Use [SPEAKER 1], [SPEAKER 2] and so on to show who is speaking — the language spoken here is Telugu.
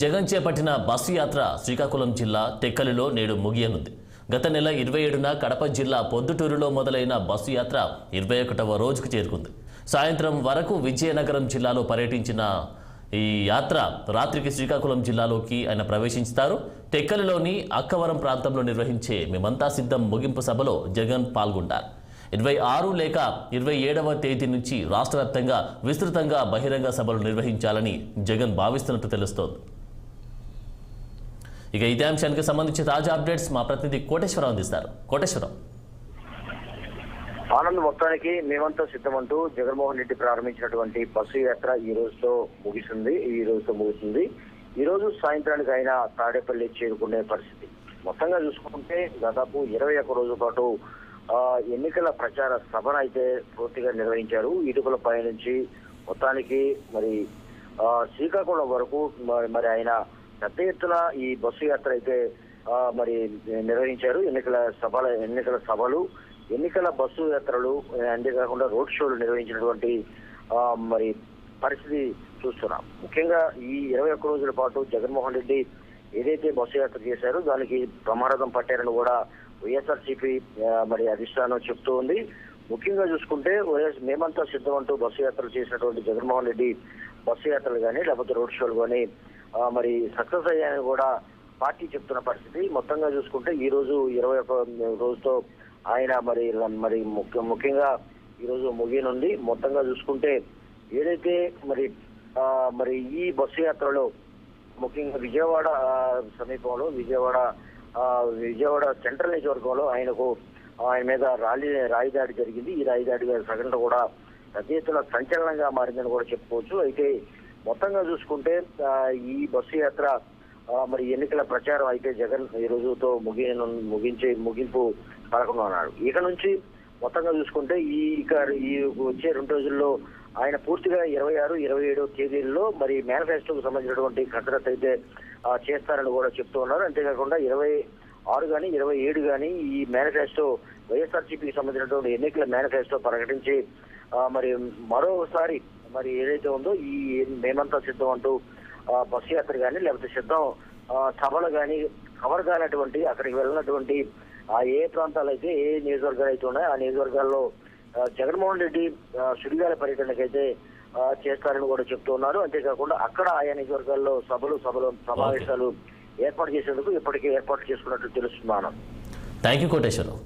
[SPEAKER 1] జగన్ చేపట్టిన బస్సు యాత్ర శ్రీకాకుళం జిల్లా టెక్కలిలో నేడు ముగియనుంది. గత నెల ఇరవై ఏడున కడప జిల్లా పొద్దుటూరులో మొదలైన బస్సు యాత్ర ఇరవై ఒకటవ రోజుకు చేరుకుంది. సాయంత్రం వరకు విజయనగరం జిల్లాలో పర్యటించిన ఈ యాత్ర రాత్రికి శ్రీకాకుళం జిల్లాలోకి ఆయన ప్రవేశించుతారు. టెక్కలిలోని అక్కవరం ప్రాంతంలో నిర్వహించే మేమంతా సిద్ధం ముగింపు సభలో జగన్ పాల్గొంటారు ఇరవై ఆరు లేక ఇరవై ఏడవ తేదీ నుంచి రాష్ట్ర విస్తృతంగా బహిరంగ సభలు నిర్వహించాలని జగన్ భావిస్తున్నట్టు తెలుస్తోంది. ఇక ఇదే అంశానికి సంబంధించి తాజా అప్డేట్స్ మా ప్రతినిధి కోటేశ్వరరావు అందిస్తారు. కోటేశ్వరరావు.
[SPEAKER 2] ఆనంద్ మొత్తానికి మేమంతా సిద్ధమంటూ జగన్మోహన్ రెడ్డి ప్రారంభించినటువంటి బస్సు యాత్ర ఈ రోజుతో ముగిసింది ఈ రోజుతో ముగిసింది ఈ రోజు సాయంత్రానికి ఆయన తాడేపల్లి చేరుకునే పరిస్థితి. మొత్తంగా చూసుకుంటే దాదాపు ఇరవై ఒక్క రోజుల పాటు ఎన్నికల ప్రచార సభను అయితే పూర్తిగా నిర్వహించారు. ఇటుకల నుంచి మొత్తానికి మరి శ్రీకాకుళం వరకు మరి- మరి ఆయన పెద్ద ఎత్తున ఈ బస్సు యాత్ర అయితే మరి నిర్వహించారు. ఎన్నికల సభల ఎన్నికల సభలు ఎన్నికల బస్సు యాత్రలు అంతేకాకుండా రోడ్ షోలు నిర్వహించినటువంటి మరి పరిస్థితి చూస్తున్నాం. ముఖ్యంగా ఈ ఇరవై ఒక్క రోజుల పాటు జగన్మోహన్ రెడ్డి ఏదైతే బస్సు యాత్ర చేశారో దానికి ప్రమాదం పట్టారని కూడా వైఎస్ఆర్సీపీ మరి అధిష్టానం చెప్తూ ఉంది. ముఖ్యంగా చూసుకుంటే వైఎస్ మేమంతా సిద్ధమంటూ బస్సు యాత్రలు చేసినటువంటి జగన్మోహన్ రెడ్డి బస్సు యాత్రలు కానీ లేకపోతే రోడ్ షోలు కానీ మరి సక్సెస్ అయ్యాయని కూడా పార్టీ చెప్తున్న పరిస్థితి. మొత్తంగా చూసుకుంటే ఈ రోజు ఇరవై ఒక రోజుతో ఆయన మరి మరి ముఖ్య ముఖ్యంగా ఈ రోజు ముగియనుంది. మొత్తంగా చూసుకుంటే ఏదైతే మరి మరి ఈ బస్సు యాత్రలో ముఖ్యంగా విజయవాడ సమీపంలో విజయవాడ విజయవాడ సెంట్రల్ నియోజకవర్గంలో ఆయనకు ఆయన మీద రాలి రాయిదాడి జరిగింది. ఈ రాయిదాడి సంఘటన కూడా పెద్ద ఎత్తున సంచలనంగా మారిందని కూడా చెప్పుకోవచ్చు. అయితే మొత్తంగా చూసుకుంటే ఈ బస్సు యాత్ర మరి ఎన్నికల ప్రచారం అయితే జగన్ ఈ రోజుతో ముగి ముగించే ముగింపు పలకనున్నాడు ఇక నుంచి మొత్తంగా చూసుకుంటే ఈ ఇక ఈ వచ్చే రెండు రోజుల్లో ఆయన పూర్తిగా ఇరవై ఆరు ఇరవై ఏడో తేదీల్లో మరి మేనిఫెస్టోకు సంబంధించినటువంటి కసరత్ అయితే చేస్తారని కూడా చెప్తూ ఉన్నారు. అంతేకాకుండా ఇరవై ఆరు కానీ ఇరవై ఏడు కానీ ఈ మేనిఫెస్టో వైఎస్ఆర్సీపీకి సంబంధించినటువంటి ఎన్నికల మేనిఫెస్టో ప్రకటించి మరి మరోసారి మరి ఏదైతే ఉందో ఈ మేమంతా సిద్ధం అంటూ బస్సు యాత్ర కానీ లేకపోతే సిద్ధం ఆ, సభలు కానీ కవర్ కానటువంటి అక్కడికి వెళ్ళినటువంటి ఆ ఏ ప్రాంతాలు అయితే ఏ నియోజకవర్గాలు అయితే ఉన్నాయో ఆ నియోజకవర్గాల్లో జగన్మోహన్ రెడ్డి సుడిగాల పర్యటనకు పర్యటనకైతే చేస్తారని కూడా చెప్తూ ఉన్నారు. అంతేకాకుండా అక్కడ ఆయా నియోజకవర్గాల్లో సభలు సభలు సమావేశాలు ఏర్పాటు చేసేందుకు ఇప్పటికే ఏర్పాటు చేసుకున్నట్టు తెలుస్తున్నాను
[SPEAKER 1] థ్యాంక్ యూ కోటేశ్వరరావు.